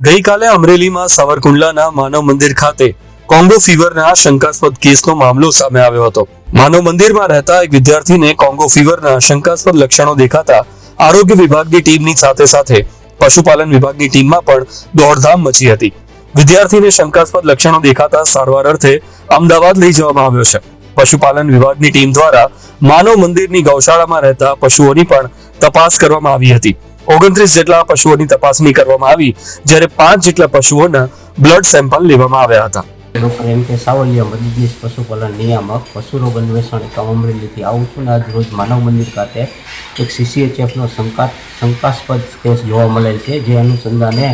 ગઈકાલે અમરેલીમાં સાવરકુંડલાના માનવ મંદિર ખાતે કોંગો ફીવરના શંકાસ્પદ કેસનો મામલો સામે આવ્યો હતો. માનવ મંદિરમાં રહેતા એક વિદ્યાર્થીને કોંગો ફીવરના શંકાસ્પદ લક્ષણો દેખાતા આરોગ્ય વિભાગની ટીમની સાથે સાથે પશુપાલન વિભાગની ટીમમાં પણ દોડધામ મચી હતી. વિદ્યાર્થીને શંકાસ્પદ લક્ષણો દેખાતા સારવાર અર્થે અમદાવાદ લઈ જવામાં આવ્યો છે. પશુપાલન વિભાગની ટીમ દ્વારા માનવ મંદિરની ગૌશાળામાં રહેતા પશુઓની પણ તપાસ કરવામાં આવી હતી. ઓગણત્રીસ જેટલા પશુઓની તપાસણી કરવામાં આવી, જ્યારે પાંચ જેટલા પશુઓના બ્લડ સેમ્પલ લેવામાં આવ્યા હતા. ડૉક્ટર એમ કે, સાવલિયા મધ્યદેશ પશુપાલન નિયામક, પશુરોગ અન્વેષણ એકમ અમરેલીથી આવું છું ને આજ માનવ મંદિર ખાતે એક સીસીએચએફનો શંકા, શંકાસ્પદ કેસ જોવા મળેલ છે, જે અનુસંધાને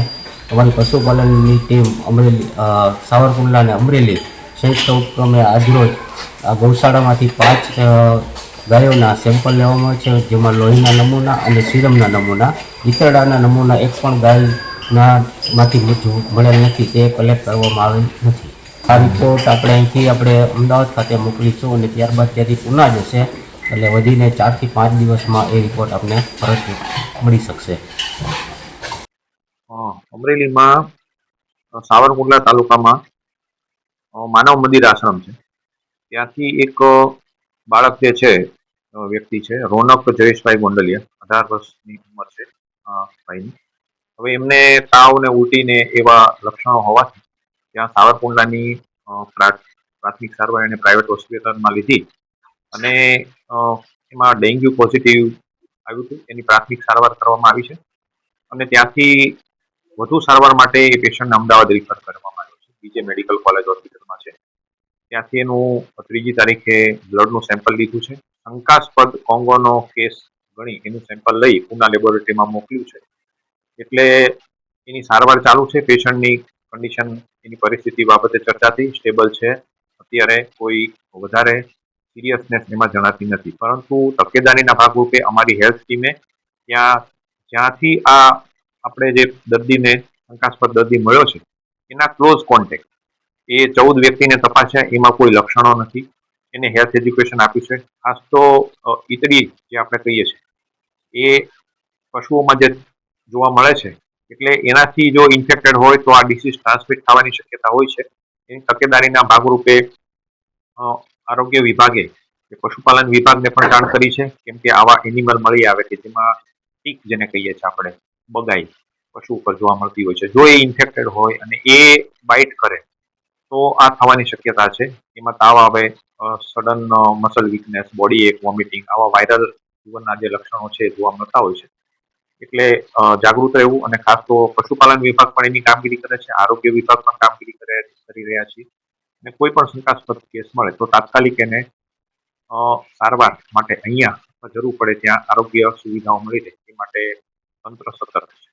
અમારી પશુપાલનની ટીમ અમરેલી સાવરકુંડલા અને અમરેલી સંયુક્ત ઉપક્રમે આજરોજ ગૌશાળામાંથી પાંચ ગાયોના સેમ્પલ લેવામાં આવે છે, જેમાં લોહીના નમૂના અને સિરમના નમૂના, ઈતરડાના નમૂના એક પણ ગાયના માંથી મળેલ નથી, તે કલેક્ટ કરવામાં આવેલ નથી. આ રિપોર્ટ આપણે અહીંથી આપણે અમદાવાદ ખાતે મોકલીશું અને ત્યારબાદ ત્યાંથી પુના જશે, એટલે વધીને ચારથી પાંચ દિવસમાં એ રિપોર્ટ આપને પરત મળી શકશે. અમરેલીમાં સાવરકુંડલા તાલુકામાં માનવ મંદિર આશ્રમ છે. ત્યાંથી એક બાળક જે છે વ્યક્તિ છે, રોનક જયેશભાઈ ગોંડલિયા, અઢાર વર્ષની ઉંમર છે ભાઈની. હવે એમને તાવ ને ઉલટીને એવા લક્ષણો હોવાથી ત્યાં સાવરકુંડલાની પ્રા- પ્રાથમિક સારવાર એને પ્રાઇવેટ હોસ્પિટલમાં લીધી અને એમાં ડેન્ગ્યુ પોઝિટિવ આવ્યું હતું. એની પ્રાથમિક સારવાર કરવામાં આવી છે અને ત્યાંથી વધુ સારવાર માટે એ પેશન્ટને અમદાવાદ રિફર કરવામાં આવ્યો છે. બીજે મેડિકલ કોલેજ હોસ્પિટલમાં છે ત્યાંથી એનું ત્રીજી તારીખે બ્લડનું સેમ્પલ લીધું છે. શંકાસ્પદ કોંગોનો કેસ ગણી એનું સેમ્પલ લઈ પુના લેબોરેટરીમાં મોકલ્યું છે. એટલે એની સારવાર ચાલુ છે, પેશન્ટની કન્ડિશન એની પરિસ્થિતિ બાબતે ચર્ચાથી સ્ટેબલ છે. અત્યારે કોઈ વધારે સિરિયસનેસ એમાં જણાતી નથી. પરંતુ તકેદારીના ભાગરૂપે અમારી હેલ્થ ટીમે ત્યાં, જ્યાંથી આ આપણે જે દર્દીને શંકાસ્પદ દર્દી મળ્યો છે, એના ક્લોઝ કોન્ટેક્ટ એ ચૌદ વ્યક્તિને તપાસ્યા. એમાં કોઈ લક્ષણો નથી. એને હેલ્થ એજ્યુકેશન આપ્યું છે. ખાસ તો ઈતડી જે આપણે કહીએ છીએ, એ પશુઓમાં જે જોવા મળે છે, એટલે એનાથી જો ઇન્ફેક્ટેડ હોય તો આ ડિસીઝ ટ્રાન્સમિટ થવાની શક્યતા હોય છે. એની તકેદારીના ભાગરૂપે આરોગ્ય વિભાગે પશુપાલન વિભાગને પણ જાણ કરી છે, કેમ કે આવા એનિમલ મળી આવે કે જેમાં ટીક જેને કહીએ છીએ આપણે, બગાઈ, પશુ ઉપર જોવા મળતી હોય છે. જો એ ઇન્ફેક્ટેડ હોય અને એ બાઇટ કરે તો આ થવાની શક્યતા છે. એમાં તાવ આવે સડન મસલ વીકનેસ બોડી એક વોમિટિંગ આવા વાયરલ જીવનના જે લક્ષણો છે, જોવા મળતા હોય છે. એટલે જાગૃત રહેવું અને ખાસ તો પશુપાલન વિભાગ પણ એની કામગીરી કરે છે, આરોગ્ય વિભાગ પણ કામગીરી કરે, કરી રહ્યા છે. અને કોઈ પણ શંકાસ્પદ કેસ મળે તો તાત્કાલિક એને સારવાર માટે અહીંયા જરૂર પડે ત્યાં આરોગ્ય સુવિધાઓ મળી રહે, એ માટે તંત્ર સતર્ક છે.